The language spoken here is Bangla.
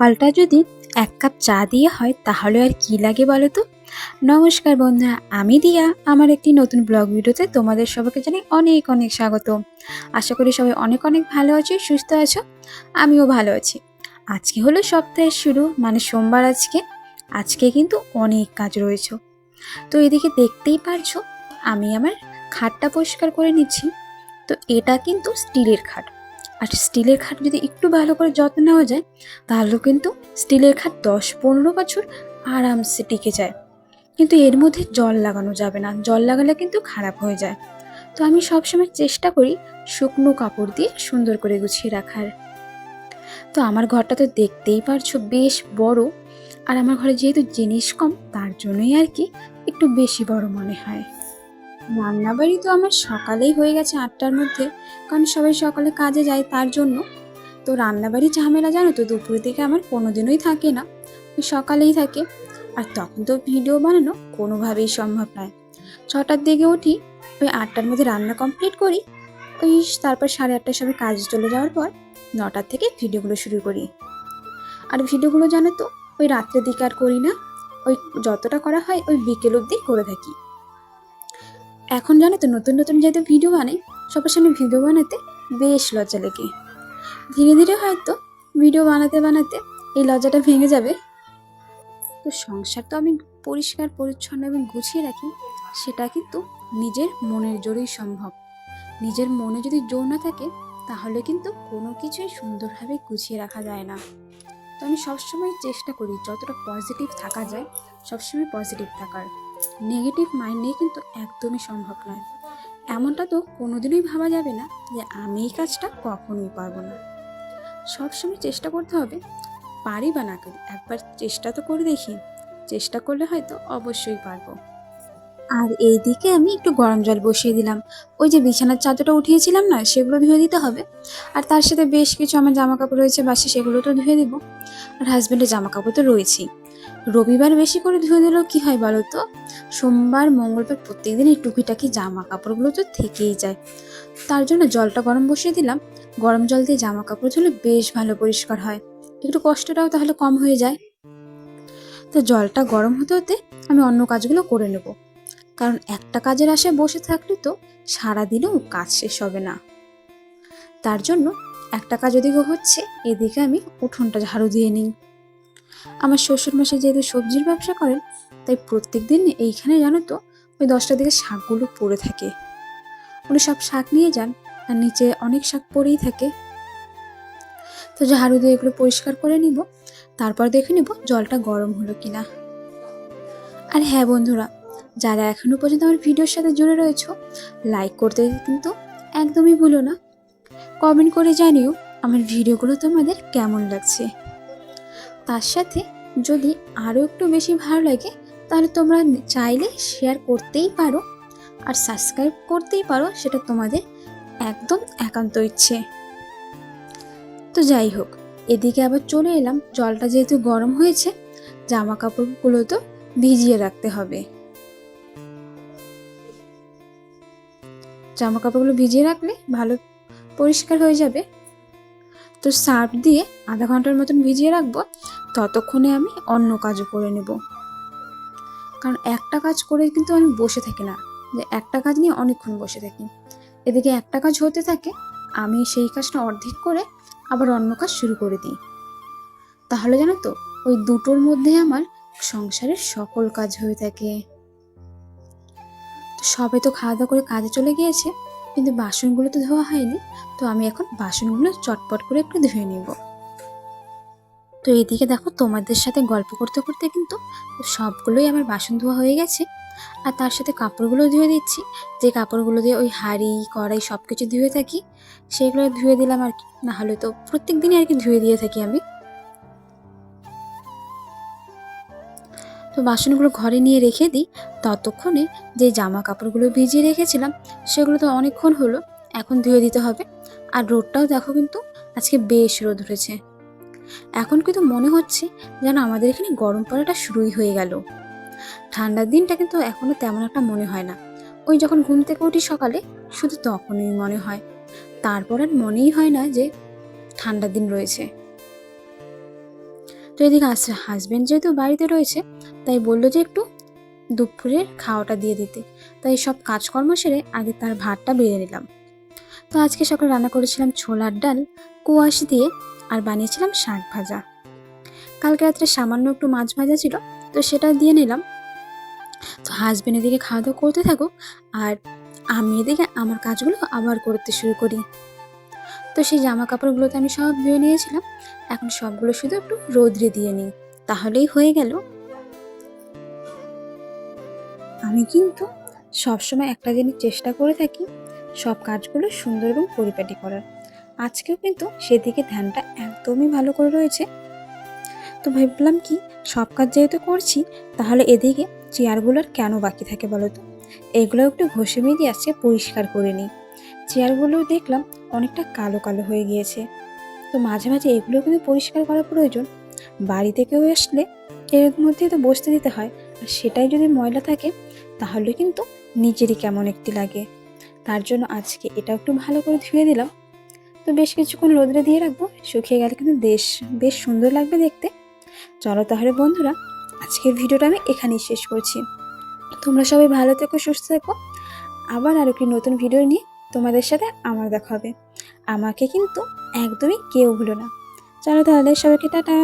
সকালটা যদি এক কাপ চা দিয়ে হয়, তাহলে আর কি লাগে বলো তো? নমস্কার বন্ধুরা, আমি দিয়া আমার একটি নতুন ব্লগ ভিডিওতে তোমাদের সবাইকে জানাই অনেক অনেক স্বাগত। আশা করি সবাই অনেক অনেক ভালো আছো, সুস্থ আছো, আমিও ভালো আছি। আজকে হলো সপ্তাহের শুরু মানে সোমবার আজকে। আজকে কিন্তু অনেক কাজ রয়েছে। তো এদিকে দেখতেই পারছ, আমি আমার খাটটা পরিষ্কার করে নিচ্ছি। তো এটা কিন্তু স্টিলের খাট। আর স্টিলের খাট যদি একটু ভালো করে যত্ন নেওয়া যায়, তাহলেও কিন্তু স্টিলের খাট দশ পনেরো বছর আরামসে টিকে যায়। কিন্তু এর মধ্যে জল লাগানো যাবে না, জল লাগালে কিন্তু খারাপ হয়ে যায়। তো আমি সবসময় চেষ্টা করি শুকনো কাপড় দিয়ে সুন্দর করে গুছিয়ে রাখার। তো আমার ঘরটা তো দেখতেই পারছ বেশ বড়, আর আমার ঘরে যেহেতু জিনিস কম, তার জন্যই আর কি একটু বেশি বড় মনে হয়। রান্নাবাড়ি তো আমার সকালেই হয়ে গেছে আটটার মধ্যে, কারণ সবাই সকালে কাজে যায় তার জন্য। তো রান্নাবাড়ি ঝামেলা জানো তো দুপুরের দিকে আমার কোনো কোনোদিনই থাকে না সকালেই থাকে। আর তখন তো ভিডিও বানানো কোনোভাবেই সম্ভব নয়। ছটার দিকে উঠি, ওই আটটার মধ্যে রান্না কমপ্লিট করি, ওই তারপর সাড়ে আটটার সময় কাজে চলে যাওয়ার পর নটার থেকে ভিডিওগুলো শুরু করি। আর ভিডিওগুলো জানো তো, ওই রাত্রের দিকে আর করি না, ওই যতটা করা হয় ওই বিকেল অবধি করে থাকি। এখন জানো তো, নতুন নতুন যেহেতু ভিডিও বানাই, সবার সামনে ভিডিও বানাতে বেশ লজ্জা লেগে। ধীরে ধীরে হয়তো ভিডিও বানাতে বানাতে এই লজ্জাটা ভেঙে যাবে। তো সংসার তো আমি পরিষ্কার, পরিচ্ছন্ন এবং গুছিয়ে রাখি, সেটা কিন্তু নিজের মনের জোরেই সম্ভব। নিজের মনে যদি জোর না থাকে, তাহলে কিন্তু কোনো কিছুই সুন্দরভাবে গুছিয়ে রাখা যায় না। তো আমি সবসময় চেষ্টা করি, যতটা পজিটিভ থাকা যায়, সবসময় পজিটিভ থাকার। নেগেটিভ মাইন্ড নিয়ে কিন্তু একদমই সম্ভব নয়। এমনটা তো কোনোদিনই ভাবা যাবে না যে আমি এই কাজটা কখনোই পারব না। সবসময় চেষ্টা করতে হবে, পারি বা না করি, একবার চেষ্টা তো করে দেখি, চেষ্টা করলে হয়তো অবশ্যই পারব। আর এই দিকে আমি একটু গরম জল বসিয়ে দিলাম। ওই যে বিছানার চাদরটা উঠিয়েছিলাম না, সেগুলো ধুয়ে দিতে হবে। আর তার সাথে বেশ কিছু আমার জামা কাপড় রয়েছে, বাসে সেগুলো তো ধুয়ে দেবো। আর হাজব্যান্ডের জামা কাপড় তো রয়েছেই। রবিবার বেশি করে ধুয়ে দিলেও কী হয় বলো তো? সোমবার, মঙ্গলবার প্রত্যেকদিন এই টুকিটাকি জামা কাপড়গুলো তো থেকেই যায়। তার জন্য জলটা গরম বসিয়ে দিলাম। গরম জল দিয়ে জামা কাপড় ধুলে বেশ ভালো পরিষ্কার হয়। একটু কষ্টটাও তাহলে কম হয়ে যায়। তো জলটা গরম হতে হতে আমি অন্য কাজগুলো করে নেব। কারণ একটা কাজের আশায় বসে থাকলে তো সারাদিনেও কাজ শেষ হবে না। তার জন্য একটা কাজ ওদিকে হচ্ছে, এদিকে আমি উঠোনটা ঝাড়ু দিয়ে নিই। আমার শ্বশুর মাসে যেহেতু সবজির ব্যবসা করেন, তাই প্রত্যেক দিন এইখানে জানো তো, ওই দশটা দিকে শাকগুলো পড়ে থাকে। উনি সব শাক নিয়ে যান, আর নিচে অনেক শাক পড়েই থাকে। তো ঝাড়ু দিয়ে এগুলো পরিষ্কার করে নিব, তারপর দেখে নিব জলটা গরম হলো কিনা। আর হ্যাঁ বন্ধুরা, যারা এখনও পর্যন্ত আমার ভিডিওর সাথে জুড়ে রয়েছ লাইক করতে কিন্তু একদমই ভুলো না। কমেন্ট করে জানিও আমার ভিডিওগুলো তোমাদের কেমন লাগছে। তার সাথে যদি আরও একটু বেশি ভালো লাগে, তাহলে তোমরা চাইলে শেয়ার করতেই পারো। আর সাবস্ক্রাইব করতেই পারো, সেটা তোমাদের একদম একান্ত ইচ্ছে। তো যাই হোক, এদিকে আবার চলে এলাম। জলটা যেহেতু গরম হয়েছে জামা কাপড়গুলো তো ভিজিয়ে রাখতে হবে। জামা কাপড়গুলো ভিজিয়ে রাখলে ভালো পরিষ্কার হয়ে যাবে। তো সার্ফ দিয়ে আধা ঘণ্টার মতন ভিজিয়ে রাখব। ততক্ষণে আমি অন্য কাজও করে নেব। কারণ একটা কাজ করে কিন্তু আমি বসে থাকি না। যে একটা কাজ নিয়ে অনেকক্ষণ বসে থাকি। এদিকে একটা কাজ হতে থাকে, আমি সেই কাজটা অর্ধেক করে আবার অন্য কাজ শুরু করে দিই। তাহলে জানো তো, ওই দুটোর মধ্যে আমার সংসারের সকল কাজ হয়ে থাকে। তো সবাই তো খাওয়া দাওয়া করে কাজে চলে গিয়েছে, কিন্তু বাসনগুলো তো ধোয়া হয়নি, তো আমি এখন বাসনগুলো চটপট করে একটু ধুয়ে নেব। তো এদিকে দেখো তোমাদের সাথে গল্প করতে করতে কিন্তু সবগুলোই আমার বাসন ধোয়া হয়ে গেছে। আর তার সাথে কাপড়গুলো ধুয়ে দিচ্ছি। যে কাপড়গুলো দিয়ে ওই হাঁড়ি, কড়াই সব কিছু ধুয়ে থাকি, সেগুলো ধুয়ে দিলাম আর কি। না হলে তো প্রত্যেক দিনই আর কি ধুয়ে দিয়ে থাকি আমি। তো বাসনগুলো ঘরে নিয়ে রেখে দিই। ততক্ষণে যে জামা কাপড়গুলো ভিজিয়ে রেখেছিলাম, সেগুলো তো অনেকক্ষণ হলো, এখন ধুয়ে দিতে হবে। আর রোদটাও দেখো কিন্তু আজকে বেশ রোদ উঠেছে। এখন কিন্তু মনে হচ্ছে যেন আমাদের এখানে গরম পড়াটা শুরুই হয়ে গেল। ঠান্ডার দিনটা কিন্তু এখনও তেমন একটা মনে হয় না। ওই যখন ঘুম থেকে উঠি সকালে, শুধু তখনই মনে হয়। তারপর আর মনেই হয় না যে ঠান্ডার দিন রয়েছে। তো এদিকে আসছে হাজব্যান্ড যেহেতু বাড়িতে রয়েছে, তাই বলল যে একটু দুপুরের খাওয়াটা দিয়ে দিতে। তাই সব কাজকর্ম সেরে আগে তার ভাতটা বেড়ে নিলাম। তো আজকে সকালে রান্না করেছিলাম ছোলার ডাল, কুয়াশ দিয়ে আর বানিয়েছিলাম শাক ভাজা। কালকে রাত্রে সামান্য একটু মাছ ভাজা ছিল, তো সেটা দিয়ে নিলাম। তো হাজব্যান্ড এদিকে খাওয়া দাওয়া করতে থাকো, আর আমি এদিকে আমার কাজগুলো আবার করতে শুরু করি। তো সেই জামা কাপড়গুলোতে আমি সব ধুয়ে নিয়েছিলাম, এখন সবগুলো শুধু একটু রোদ্রে দিয়ে নিই, তাহলেই হয়ে গেল। আমি কিন্তু সবসময় একটা জিনিস চেষ্টা করে থাকি, সব কাজগুলো সুন্দর এবং পরিপাটি করার। আজকেও কিন্তু সেদিকে ধ্যানটা একদমই ভালো করে রয়েছে। তো ভাবলাম কি, সব কাজ যেহেতু করছি, তাহলে এদিকে চেয়ারগুলোর কেন বাকি থাকে বলো তো? এগুলো একটু ঘষে মেজে আজকে পরিষ্কার করে নিই। চেয়ারগুলো দেখলাম অনেকটা কালো কালো হয়ে গিয়েছে। তো মাঝে মাঝে এগুলো কিন্তু পরিষ্কার করা প্রয়োজন। বাড়িতে কেউ আসলে এর মধ্যে তো বসতে দিতে হয়। আর সেটাই যদি ময়লা থাকে, তাহলে কিন্তু নিজেরই কেমন একটি লাগে। তার জন্য আজকে এটা একটু ভালো করে ধুয়ে দিলাম। তো বেশ কিছুক্ষণ রোদ্রে দিয়ে রাখব, শুকিয়ে গেলে কিন্তু বেশ বেশ সুন্দর লাগবে দেখতে। চলো তাহলে বন্ধুরা, আজকের ভিডিওটা আমি এখানেই শেষ করছি। তোমরা সবাই ভালো থেকো, সুস্থ থেকো। আবার আরও কি নতুন ভিডিও নিয়ে তোমাদের সাথে আমার দেখা হবে। আমাকে কিন্তু একদমই কেউ ভুলো না। চলো তাহলে সবাইকে টাটা।